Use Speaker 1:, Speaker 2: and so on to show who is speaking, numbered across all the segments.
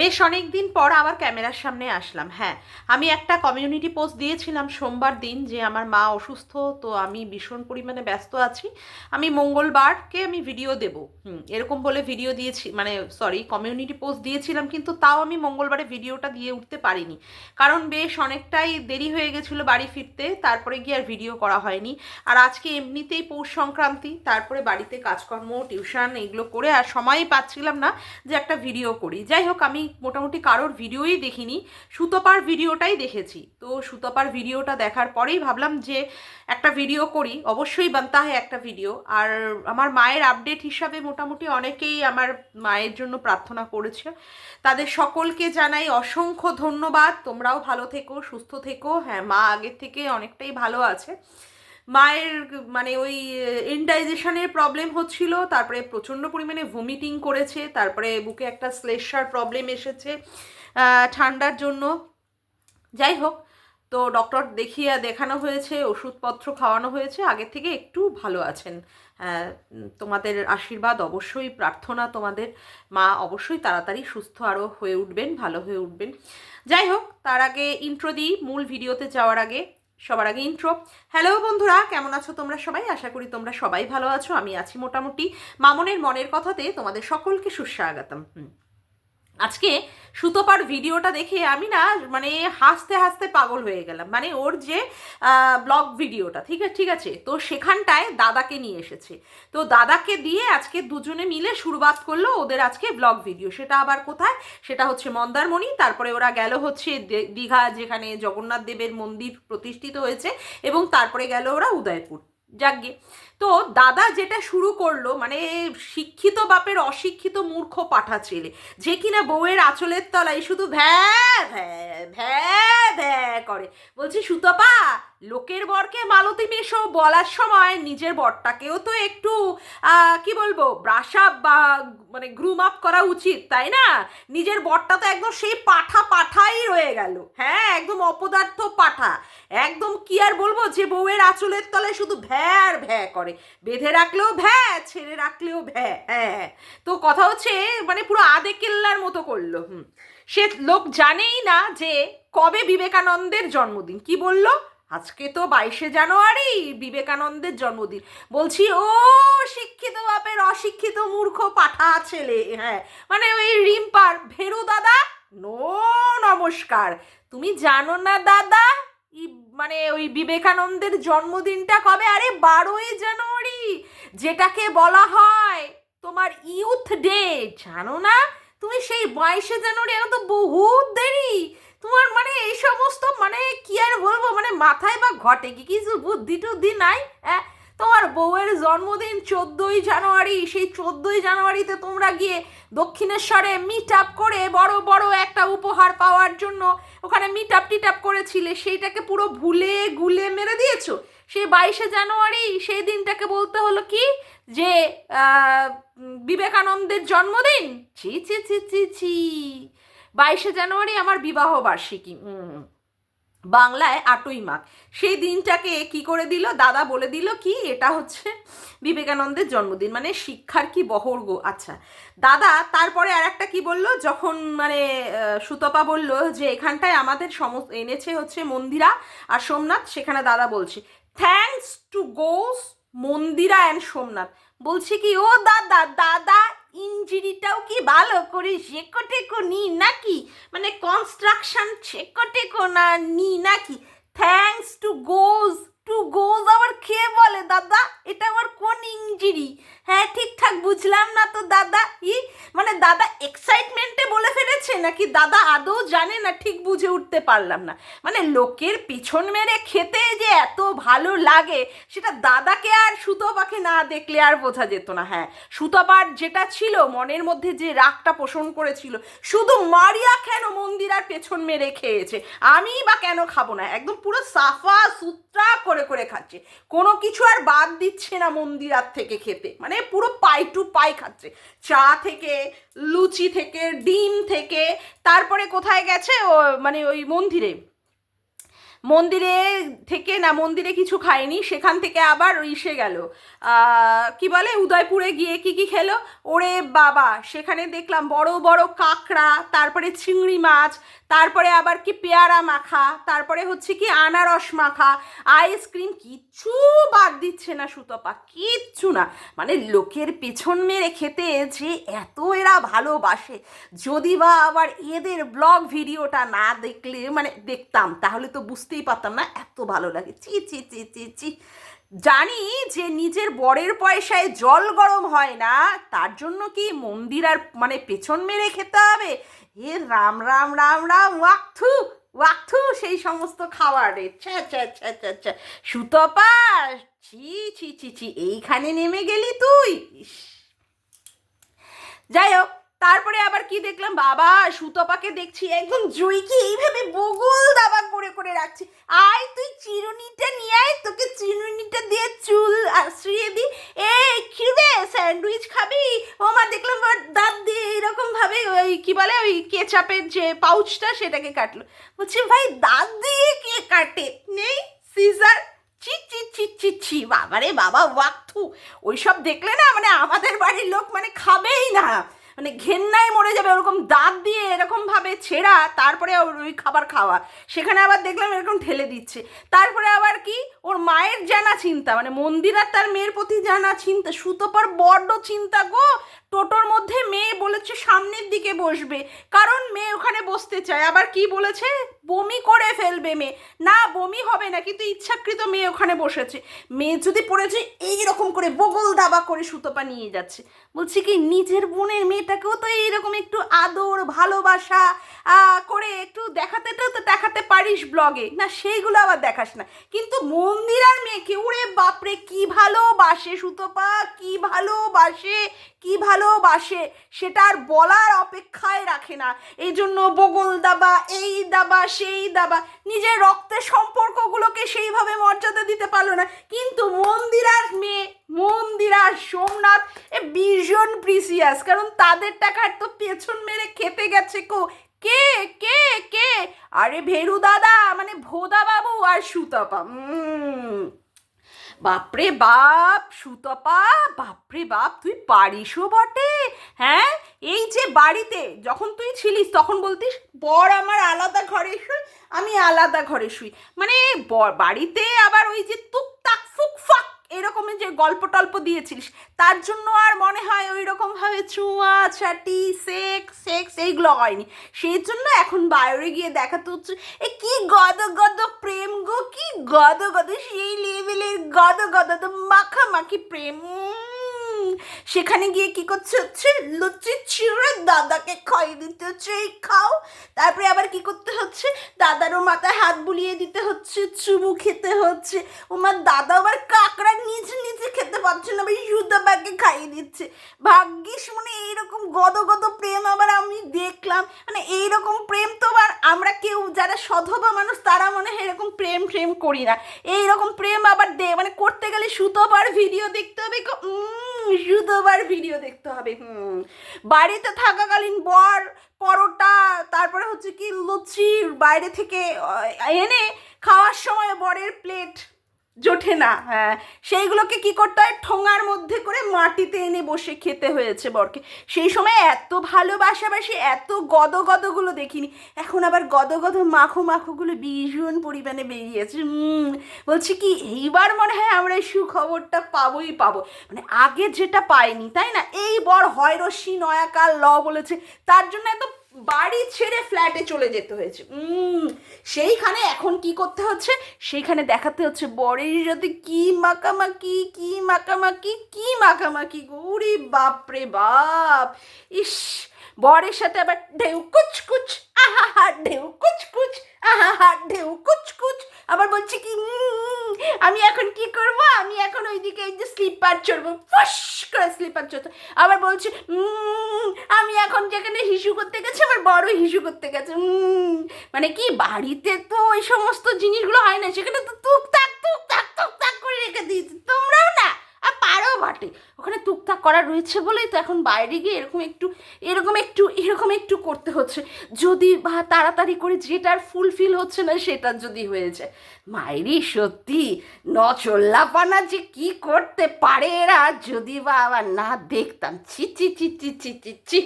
Speaker 1: বেশ অনেক দিন পর আবার ক্যামেরার সামনে আসলাম হ্যাঁ। আমি একটা কমিউনিটি পোস্ট দিয়েছিলাম সোমবার দিন যে আমার মা অসুস্থ, তো আমি ভীষণ পরিমাণে ব্যস্ত আছি। আমি মঙ্গলবারকে আমি ভিডিও দেব। এরকম বলে ভিডিও দিয়েছি মানে সরি কমিউনিটি পোস্ট দিয়েছিলাম, কিন্তু তাও আমি মঙ্গলবারে ভিডিওটা দিয়ে উঠতে পারিনি। কারণ বেশ অনেকটাই দেরি হয়ে গেছিল বাড়ি ফিরতে, তারপরে গিয়ে আর ভিডিও করা হয়নি। আর আজকে এমনিতেই পৌষ সংক্রান্তি, তারপরে বাড়িতে কাজকর্ম টিউশন এগুলো করে আর সময়ই পাচ্ছিলাম না যে একটা ভিডিও করি। যাই হোক, আমি মোটামুটি কারোর ভিডিওই দেখিনি, সুতপার ভিডিওটাই দেখেছি। তো সুতপার ভিডিওটা দেখার পরেই ভাবলাম যে একটা ভিডিও করি, অবশ্যই বানতা হয় একটা ভিডিও। আর আমার মায়ের আপডেট হিসাবে মোটামুটি অনেকেই আমার মায়ের জন্য প্রার্থনা করেছে। তাদের সকলকে জানাই অসংখ্য ধন্যবাদ। তোমরাও ভালো থেকো, সুস্থ থেকো। হ্যাঁ মা আগের থেকে অনেকটাই ভালো আছে। মায়ের মানে ওই ইনডাইজেশনের প্রবলেম হচ্ছিল, তারপরে প্রচণ্ড পরিমাণে ভমিটিং করেছে, তারপরে বুকে একটা শ্লেষার প্রবলেম এসেছে ঠান্ডার জন্য। যাই হোক, তো ডক্টর দেখিয়ে, দেখানো হয়েছে, ওষুধপত্র খাওয়ানো হয়েছে, আগের থেকে একটু ভালো আছেন। তোমাদের আশীর্বাদ অবশ্যই, প্রার্থনা তোমাদের। মা অবশ্যই তাড়াতাড়ি সুস্থ আরও হয়ে উঠবেন, ভালো হয়ে উঠবেন। যাই হোক, তার আগে ইন্ট্রো দিই, মূল ভিডিওতে যাওয়ার আগে। সবার আগে ইন্ট্রো হ্যালো বন্ধুরা, কেমন আছো তোমরা সবাই? আশা করি তোমরা সবাই ভালো আছো। আমি আছি মোটামুটি মামনের মনের কথাতে তোমাদের সকলকে সুস্বাগতম। হুম। আজকে সুতোপার ভিডিওটা দেখে আমি না মানে হাসতে হাসতে পাগল হয়ে গেলাম। মানে ওর যে ব্লগ ভিডিওটা, ঠিক আছে ঠিক আছে? তো সেখানটায় দাদাকে নিয়ে এসেছে। তো দাদাকে দিয়ে আজকে দুজনে মিলে শুরুবাত করল ওদের আজকে ব্লগ ভিডিও। সেটা আবার কোথায়? সেটা হচ্ছে মন্দারমণি, তারপরে ওরা গেল হচ্ছে দীঘা, যেখানে জগন্নাথ দেবের মন্দির প্রতিষ্ঠিত হয়েছে, এবং তারপরে গেল ওরা উদয়পুর। যাকগে তো দাদা যেটা শুরু করল মানে শিক্ষিত বাপের অশিক্ষিত মূর্খ পাঠা ছেলে, যে কিনা বউয়ের আঁচলের তলায় শুধু ভ্যা ভ্যা ভ্যা ভ্যা করে। বলছি, সুতপা, লোকের বরকে মালতী মেশো বলার সময় নিজের বরটাকেও তো একটু কি বলব ব্রাশ আপ বা মানে গ্রুম আপ করা উচিত, তাই না? নিজের বরটা তো একদম সেই পাঠা পাঠাই রয়ে গেল। হ্যাঁ একদম অপদার্থ পাঠা। একদম কি আর বলব, যে বউয়ের আঁচলের তলায় শুধু ভ্যা আর ভ্যা করে। বেঁধে রাখলেও ভ্যা, ছেড়ে রাখলেও ভ্যা। হ্যাঁ তো কথা হচ্ছে মানে পুরো আদে কেল্লার মতো করল, হুম। সে লোক জানেই না যে কবে বিবেকানন্দের জন্মদিন। কি বলল? আজকে তো বাইশে জানুয়ারি, বিবেকানন্দের জন্মদিন। বলছি, ও শিক্ষিত বাপের অশিক্ষিত মূর্খ পাঠা ছেলে হ্যাঁ। মানে ওই রিম্পার, ভেরু দাদা, নো নমস্কার। তুমি জানো না দাদা মানে ওই বিবেকানন্দের জন্মদিনটা কবে? আরে বারোই জানুয়ারি, যেটাকে বলা হয় তোমার ইউথ ডে জানো না? তুমি সেই বাইশে জানুয়ারি এখন তো বহুত দেরি। তোমার মানে এই সমস্ত মানে কি আর বলব? মানে মাথায় বা ঘটে কি? কিছু বুদ্ধি টুদ্ধি নাই? হ্যাঁ তোমার বউয়ের জন্মদিন চোদ্দোই জানুয়ারি, সেই চোদ্দোই জানুয়ারিতে তোমরা গিয়ে দক্ষিণেশ্বরে মিট আপ করে বড় বড় একটা উপহার পাওয়ার জন্য ওখানে মিট আপ টিট আপ করেছিলে। সেইটাকে পুরো ভুলে গুলে মেরে দিয়েছ? সেই বাইশে জানুয়ারি, সেই দিনটাকে বলতে হলো কি? যে বিবেকানন্দের জন্মদিন? ছি ছি ছি ছি ছি। বাইশে জানুয়ারি আমার বিবাহ বার্ষিকী বাংলায় আটই মাঘ। সেই দিনটাকে কি করে দিল? দাদা বলে দিল কি, এটা হচ্ছে বিবেকানন্দের জন্মদিন। মানে শিক্ষার কি বহর গো আচ্ছা দাদা তারপরে আর একটা কি বলল? যখন মানে সুতপা বলল যে এখানটায় আমাদের সমস্ত, এনেছে হচ্ছে মন্দিরা আর সোমনাথ, সেখানে দাদা বলছে thanks to goes Mandira and Somnath. বলছি কি, ও দাদা দাদা ইঞ্জিরিটাও কি ভালো করে শেকো টেকো নি নাকি? মানে কনস্ট্রাকশন শেকো টেকো না, নি নাকি? Thanks to goes to goes আবার খেয়ে বলে, দাদা, এটা আবার কোন ইঞ্জিরি হ্যাঁ ঠিকঠাক, বুঝলাম না তো, দাদা, ই মানে দাদা এক্সাইটমেন্টে বলে ফেলেছে নাকি? দাদা আদৌ জানে না, ঠিক বুঝে উঠতে পারলাম না। মানে লোকের পিছন মেরে খেতে যে এত ভালো লাগে, সেটা দাদাকে আর সুতপাকে না দেখলে আর বোঝা যেত না। হ্যাঁ সুতপার যেটা ছিল, মনের মধ্যে যে রাগটা পোষণ করেছিল, শুধু মারিয়া কেন মন্দির আর পেছন মেরে খেয়েছে? আমি বা কেন খাব না? একদম পুরো সাফা, সুতরা করে করে করে খাচ্ছে। কোনো কিছু আর বাদ দিচ্ছে না মন্দিরার থেকে খেতে। মানে পুরো পাই টু পাই খাচ্ছে। চা থেকে, লুচি থেকে, ডিম থেকে, তারপরে কোথায় গেছে ও মানে ওই মন্দিরে? মন্দিরে থেকে না, মন্দিরে কিছু খায়নি, সেখান থেকে আবার ইসে গেল। কি বলে, উদয়পুরে গিয়ে কি কি খেলো? ওরে বাবা, সেখানে দেখলাম বড় বড় কাঁকড়া, তারপরে চিংড়ি মাছ, তারপরে আবার কি পেয়ারা মাখা, তারপরে হচ্ছে কি আনারস মাখা আইসক্রিম কিচ্ছু বাদ দিচ্ছে না সুতপা, কিচ্ছু না। মানে লোকের পেছন মেরে খেতে যে এত এরা ভালোবাসে, যদি বা আবার এদের ব্লগ ভিডিওটা না দেখলে মানে দেখতাম, তাহলে তো বুঝতেই পারতাম না, এত ভালো লাগে। চি চি চি চি চি। জানি যে নিজের বরের পয়সায় জল গরম হয় না, তার জন্য কি মন্দির আর মানে পেছন মেরে খেতে হবে? এ রাম রাম রাম রাম ওয়াক্থু ওয়াক্থু সেই সমস্ত খাবারের ছ্যা ছ্যা ছ্যা ছ্যা ছ্যা সুতপা ছি ছি ছি ছি, এইখানে নেমে গেলি তুই। যাই হোক, তারপরে আবার কি দেখলাম? বাবা সুতপাকে দেখছি একদম জুইকে এইভাবে বগল রাখছি আয়, তুই চিরুনিটা নিয়ে আয়, তোকে চিরুনিটা দিয়ে চুল আশ্রিয়ে দি এই খিদে স্যান্ডউইচ খাবি? ও মা, দেখলাম দাঁত দিয়ে এরকম ভাবে ওই কি বলে, ওই কেচাপের যে পাউচটা সেটাকে কাটলো। বলছি, ভাই, দাঁত দিয়ে কে কাটে? নেই, সিজার। ছি ছি ছি ছি ছি বাবারে বাবা ওয়াক্থু ওইসব দেখলে না মানে আমাদের বাড়ির লোক মানে খাবেই না। মানে ঘেন্নায় মরে যাবে, ওরকম দাঁত দিয়ে এরকম ভাবে ছেঁড়া, তারপরে ওই খাবার খাওয়া। সেখানে আবার দেখলাম এরকম ঠেলে দিচ্ছে। তারপরে আবার কি? ওর মায়ের জানা চিন্তা মানে মন্দির আর তার মেয়ের প্রতি জানা চিন্তা, সুতোপার বড্ড চিন্তা গো। টোটোর মধ্যে মেয়ে বলেছে সামনের দিকে বসবে, কারণ মেয়ে ওখানে বসতে চায়। আবার কি বলেছে? বমি করে ফেলবে মেয়ে। না, বমি হবে না, কিন্তু ইচ্ছাকৃত মেয়ে ওখানে বসেছে। মেয়ে যদি পড়েছে, এইরকম করে বগল দাবা করে সুতোপা নিয়ে যাচ্ছে। বলছি কি, নিজের বোনের মেয়েটাকেও তো এইরকম একটু আদর, ভালোবাসা করে একটু দেখাতে তো দেখাতে পারিস ব্লগে না, সেইগুলো আবার দেখাস না। কিন্তু মন্দির আর মেয়েকে উড়ে বাপরে, কি ভালোবাসে সুতপা, কি ভালোবাসে কি ভালোবাসে, সেটা আর বলার অপেক্ষায় রাখে না। এই জন্য বগল দাবা, এই দাবা, সেই দাবা, নিজের রক্তের সম্পর্কগুলোকে সেইভাবে মর্যাদা দিতে পারল না। কিন্তু মন্দির আর মেয়ে মন্দির, সোমনাথ, এ ভীষণ প্রিসিয়াস কারণ তাদের টাকার তো পেছন মেরে খেতে গেছে কো। কে? কে? কে? আরে ভেরু দাদা মানে ভোদা বাবু আর সুতপা বাপরে বাপ, সুতপা, বাপরে বাপ, তুই পারিসও বটে। হ্যাঁ? এই যে বাড়িতে যখন তুই ছিলিস, তখন বলতিস, বর আমার আলাদা ঘরে শুই, আমি আলাদা ঘরে শুই। মানে বাড়িতে আবার ওই যে টুকটাক ফুকফাক এরকমের যে গল্প টল্প দিয়েছিস তার জন্য আর মনে হয় ওই রকমভাবে চুয়া চাটি সেক্স সেক্স এইগুলো হয়নি। সেই জন্য এখন বাইরে গিয়ে দেখাতে হচ্ছে, এ কি গদ গদ প্রেম গো, কি গদ গদ সেই লেভেলের গদ গদ মাখামাখি প্রেম। সেখানে গিয়ে কি করছে হচ্ছে, লুচি ছিঁড়ে দাদাকে খাইয়ে দিতে হচ্ছে, এই খাও। তারপরে আবার কি করতে হচ্ছে, দাদারও মাথায় হাত বুলিয়ে দিতে হচ্ছে, চুমু খেতে হচ্ছে। ওমার দাদা আবার কাকড়া নিচে নিচে খেতে পারছে না বেশ সুদাবাকে খাইয়ে দিচ্ছে। ভাগ্যিস মানে এইরকম গদ গদ প্রেম আবার আমি দেখলাম। মানে এইরকম প্রেম তো আবার আমরা কেউ, যারা সধবা মানুষ, তারা মনে হয় এরকম প্রেম প্রেম করি না। এইরকম প্রেম আবার দে মানে করতে গেলে সুতোবার ভিডিও দেখতে হবে উম, ভিডিও দেখতে হবে বাড়িতে থাকাকালীন বর পরোটা তারপরে হচ্ছে কি লুচি বাইরে থেকে এনে খাওয়ার সময় বরের প্লেট জোটে না। হ্যাঁ সেইগুলোকে কি করতে হয়? ঠোঙার মধ্যে করে মাটিতে এনে বসে খেতে হয়েছে বরকে। সেই সময় এত ভালোবাসাবাসি এত গদ গদগুলো দেখিনি। এখন আবার গদ গদ মাখো মাখোগুলো ভীষণ পরিমাণে বেরিয়েছে। বলছি কি, এইবার মনে হয় আমরা এই সুখবরটা পাবোই পাবো। মানে আগে যেটা পাইনি, তাই না? এই বর হয় রশ্মি, নয়াকাল, ল বলেছে। তার জন্য এত বাড়ি ছেড়ে ফ্ল্যাটে চলে যেতে হয়েছে। সেইখানে এখন কি করতে হচ্ছে? সেইখানে দেখাতে হচ্ছে, বরের সাথে কি মাকামাকি কি মাকামাকি কি মাকামাকি গৌরি বাপরে বাপ! ইস বরের সাথে আবার ঢেউ কুচ কুচ আহা হা ঢেউ কুচ কুচ আহা হা ঢেউ কুচ কুচ। আবার বলছে কি আমি এখন কি করব? আমি এখন ওইদিকে এই যে স্লিপার চড়বো, ফুস করে স্লিপার চড়তে। আবার বলছে আমি এখন যেখানে হিসু করতে গেছি, আমার বড় হিসু করতে গেছে। মানে কি, বাড়িতে তো ওই সমস্ত জিনিসগুলো হয় না, সেখানে তো টুকটাক তুক টুকটাক করে রেখে দিয়েছে। তোমরাও না আর পারো বটে। ওখানে টুকটাক করা রয়েছে বলেই তো এখন বাইরে গিয়ে এরকম একটু এরকম একটু এরকম একটু করতে হচ্ছে। যদি বা তাড়াতাড়ি করে যেটার ফুলফিল হচ্ছে না সেটা যদি হয়ে যায়। মায়েরই সত্যি নচল্লাপানা যে কি করতে পারে এরা যদি বা আবার না দেখতাম। ছি ছি ছি ছি ছি ছি ছি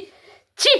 Speaker 1: ছি।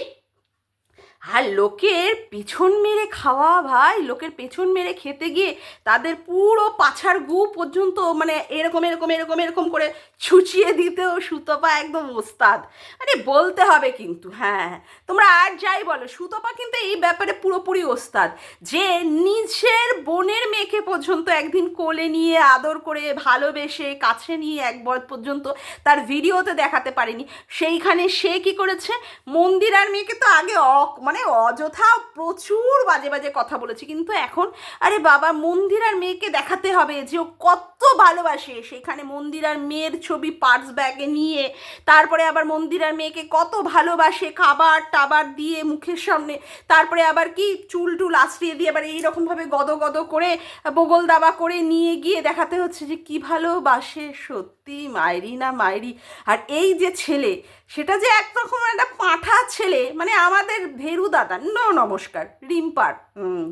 Speaker 1: আর লোকের পেছন মেরে খাওয়া ভাই, লোকের পেছন মেরে খেতে গিয়ে তাদের পুরো পাছার গু পর্যন্ত মানে এরকম এরকম এরকম এরকম করে ছুচিয়ে দিতেও সুতপা একদম ওস্তাদ। আরে বলতে হবে কিন্তু হ্যাঁ। তোমরা আর যাই বলো, সুতপা কিন্তু এই ব্যাপারে পুরোপুরি ওস্তাদ। যে নিজের বোনের মেয়েকে পর্যন্ত একদিন কোলে নিয়ে, আদর করে, ভালোবেসে, কাছে নিয়ে একবার পর্যন্ত তার ভিডিওতে দেখাতে পারেনি, সেইখানে সে কি করেছে? মন্দির আর মেয়েকে তো আগে অক মানে অযথা প্রচুর বাজে বাজে কথা বলেছে। কিন্তু এখন, আরে বাবা, মন্দির আর মেয়েকে দেখাতে হবে যে ও কত ভালোবাসে। সেখানে মন্দির আর মেয়ের ছবি পার্স ব্যাগে নিয়ে, তারপরে আবার মন্দির আর মেয়েকে কত ভালোবাসে খাবার টাবার দিয়ে মুখের সামনে, তারপরে আবার কি চুল টুল আশ্রিয়ে দিয়ে আবার এইরকমভাবে গদ গদ করে, বগল দাবা করে নিয়ে গিয়ে দেখাতে হচ্ছে যে কি ভালোবাসে সত্যি। মায়েরি না মায়েরি আর এই যে ছেলে, সেটা যে একরকম একটা পাঁঠা ছেলে মানে আমাদের ভেরু দাদা, নো নমস্কার, রিম্পার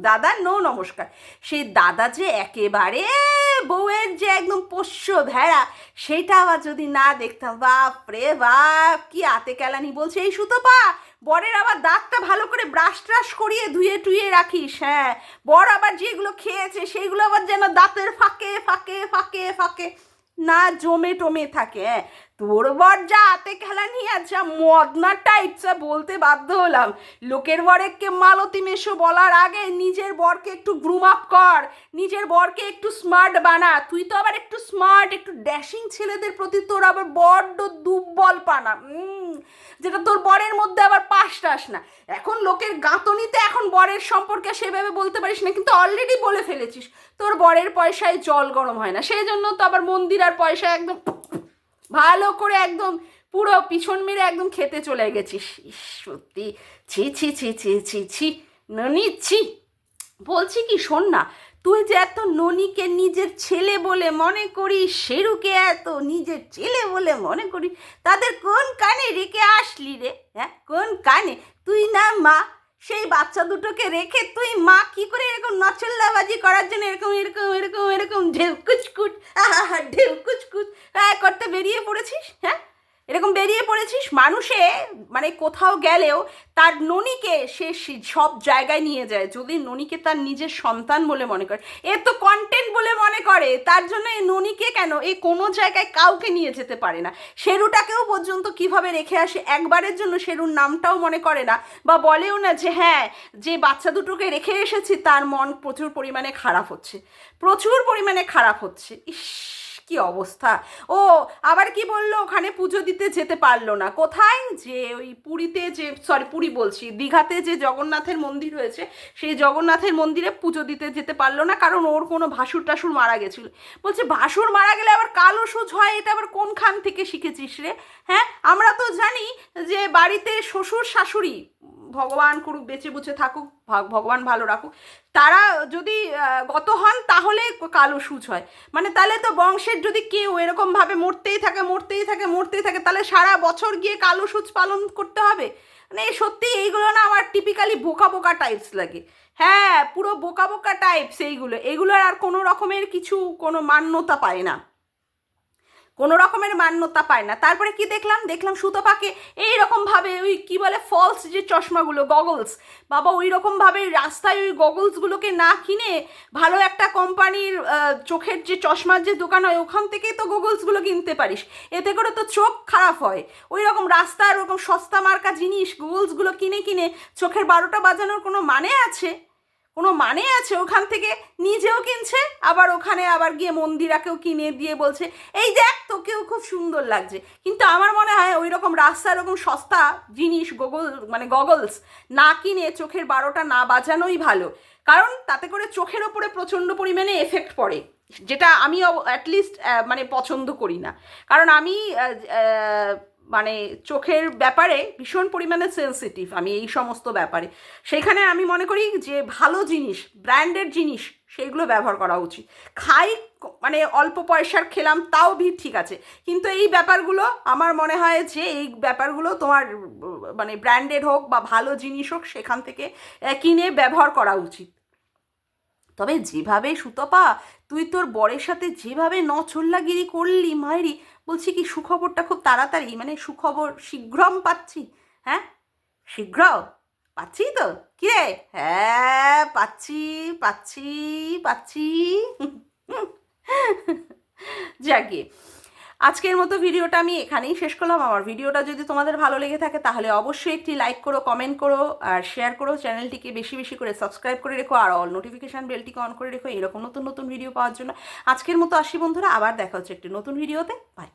Speaker 1: দাদা নো নমস্কার। সেই দাদা যে একেবারে বউয়ের যে একদম পোষ্য ভেড়া, সেটা আবার যদি না দেখতাম, বাপ রে বাপ, কি আতে কেলানি বলছে। এই সুতপা বরের আবার দাঁতটা ভালো করে ব্রাশ ট্রাশ করিয়ে ধুয়ে টুয়ে রাখিস হ্যাঁ। বর আবার যেগুলো খেয়েছে সেইগুলো আবার যেন দাঁতের ফাঁকে ফাঁকে ফাঁকে ফাঁকে। না জমে টমে থাকে হ্যাঁ। তোর বর যা হাতে খেলা নিয়ে আচ্ছা মদনা টাইপসা বলতে বাধ্য হলাম। লোকের বরেকে মালতী মেশো বলার আগে নিজের বরকে একটু গ্রুম আপ কর। নিজের বরকে একটু স্মার্ট বানা। তুই তো আবার একটু স্মার্ট একটু ড্যাশিং ছেলেদের প্রতি তোর আবার বড্ড দুর্বল পানা। যেটা তোর বরের মধ্যে আবার পাশ টাস না। এখন লোকের গাঁতনিতে এখন বরের সম্পর্কে সেভাবে বলতে পারিস না, কিন্তু অলরেডি বলে ফেলেছিস। তোর বরের পয়সায় জল গরম হয় না। সেই জন্য তো আবার মন্দির আর পয়সা একদম ভালো করে একদম পুরো পিছন মেরে একদম খেতে চলে গেছিস সত্যি। ছি ছি ছি ছি ছি ছি, ননি, ছি। বলছি কি, শোন না, তুই যে এত ননিকে নিজের ছেলে বলে মনে করিস, শেরুকে এত নিজের ছেলে বলে মনে করিস, তাদের কোন কানে রেখে আসলি রে? হ্যাঁ কোন কানে? তুই না মা সেই বাচ্চা দুটোকে রেখে তুই মা কি করে এরকম নচল্লাবাজি করার জন্য এরকম এরকম এরকম এরকম ঢেউ কুচকুচ আহা ঢেউ কুচকুচ হ্যাঁ করতে বেরিয়ে পড়েছিস হ্যাঁ? এরকম বেরিয়ে পড়েছিস? মানুষে মানে কোথাও গেলেও তার ননিকে সে সব জায়গায় নিয়ে যায়। যদি ননিকে তার নিজের সন্তান বলে মনে করে, এ তো কন্টেন্ট বলে মনে করে, তার জন্য এই ননিকে কেন এ কোনো জায়গায় কাউকে নিয়ে যেতে পারে না? শেরুটাকেও পর্যন্ত কীভাবে রেখে আসে? একবারের জন্য শেরুর নামটাও মনে করে না বা বলেও না যে হ্যাঁ যে বাচ্চা দুটোকে রেখে এসেছি, তার মন প্রচুর পরিমাণে খারাপ হচ্ছে। প্রচুর পরিমাণে খারাপ হচ্ছে। ইস! কি অবস্থা? ও, আবার কি বলল? ওখানে পুজো দিতে যেতে পারল না। কোথায় যে ওই পুরীতে যে সরি পুরী বলছি, দীঘাতে যে জগন্নাথের মন্দির হয়েছে, সেই জগন্নাথের মন্দিরে পুজো দিতে যেতে পারল না, কারণ ওর কোনো ভাসুর টাসুর মারা গেছিল। বলছে, ভাসুর মারা গেলে আবার কালো সুজ হয়? এটা আবার কোনখান থেকে শিখেছিস রে? হ্যাঁ আমরা তো জানি যে বাড়িতে শ্বশুর শাশুড়ি ভগবান করুক, বেঁচে বুঝে থাকুক ভাগ- ভগবান ভালো রাখুক। তারা যদি গত হন, তাহলে কালো সূচ হয়। মানে তাহলে তো বংশের যদি কেউ এরকমভাবে মরতেই থাকে মরতেই থাকে মরতেই থাকে, তাহলে সারা বছর গিয়ে কালো সূচ পালন করতে হবে? মানে সত্যি এইগুলো না আমার টিপিক্যালি বোকা বোকা টাইপস লাগে। হ্যাঁ পুরো বোকা বোকা টাইপস এইগুলো। এগুলোর আর কোনো রকমের কিছু, কোনো মান্যতা পায় না। কোনো রকমের মান্যতা পায় না। তারপরে কি দেখলাম? দেখলাম সুতো সুতপাকে এইরকমভাবে ওই কি বলে ফলস যে চশমাগুলো গগলস বাবা ওই রকমভাবে রাস্তায় ওই গগলসগুলোকে না কিনে ভালো একটা কোম্পানির চোখের যে চশমার যে দোকান হয়, ওখান থেকেই তো গগলসগুলো কিনতে পারিস। এতে করে তো চোখ খারাপ হয়। ওই রকম রাস্তার ওরকম সস্তা মার্কা জিনিস গগলসগুলো কিনে কিনে চোখের বারোটা বাজানোর কোনো মানে আছে? কোনো মানে আছে? ওখান থেকে নিজেও কিনছে, আবার ওখানে আবার গিয়ে মন্দিরাকেও কিনে দিয়ে বলছে, এই দেখ, তোকেও খুব সুন্দর লাগছে। কিন্তু আমার মনে হয় ওই রকম রাস্তা, এরকম সস্তা জিনিস গগল মানে গগলস না কিনে চোখের বারোটা না বাজানোই ভালো। কারণ তাতে করে চোখের ওপরে প্রচণ্ড পরিমাণে এফেক্ট পড়ে, যেটা আমি অ্যাটলিস্ট মানে পছন্দ করি না। কারণ আমি মানে চোখের ব্যাপারে ভীষণ পরিমাণে সেন্সিটিভ আমি এই সমস্ত ব্যাপারে। সেখানে আমি মনে করি যে ভালো জিনিস ব্র্যান্ডেড জিনিস, সেইগুলো ব্যবহার করা উচিত। খাই মানে অল্প পয়সার খেলাম, তাও ভি ঠিক আছে। কিন্তু এই ব্যাপারগুলো আমার মনে হয় যে এই ব্যাপারগুলো তোমার মানে ব্র্যান্ডেড হোক বা ভালো জিনিস হোক, সেখান থেকে কিনে ব্যবহার করা উচিত। তবে যেভাবে সুতপা তুই তোর বরের সাথে যেভাবে নছল্লাগিরি করলি মায়েরি বলছি কি সুখবরটা খুব তাড়াতাড়ি? মানে সুখবর শীঘ্রম পাচ্ছি। হ্যাঁ? শীঘ্র? পাচ্ছি তো? কিরে হ্যাঁ পাচ্ছি পাচ্ছি পাচ্ছি। যাকে আজকের মতো ভিডিওটা আমি এখানেই শেষ করলাম। আমার ভিডিওটা যদি তোমাদের ভালো লেগে থাকে, তাহলে অবশ্যই একটি লাইক করো কমেন্ট করো, আর শেয়ার করো। চ্যানেলটিকে বেশি বেশি করে সাবস্ক্রাইব করে রেখো, আর অল নোটিফিকেশান বেলটিকে অন করে রেখো। এরকম নতুন নতুন ভিডিও পাওয়ার জন্য আজকের মতো আসি বন্ধুরা। আবার দেখা হচ্ছে একটি নতুন ভিডিওতে বাই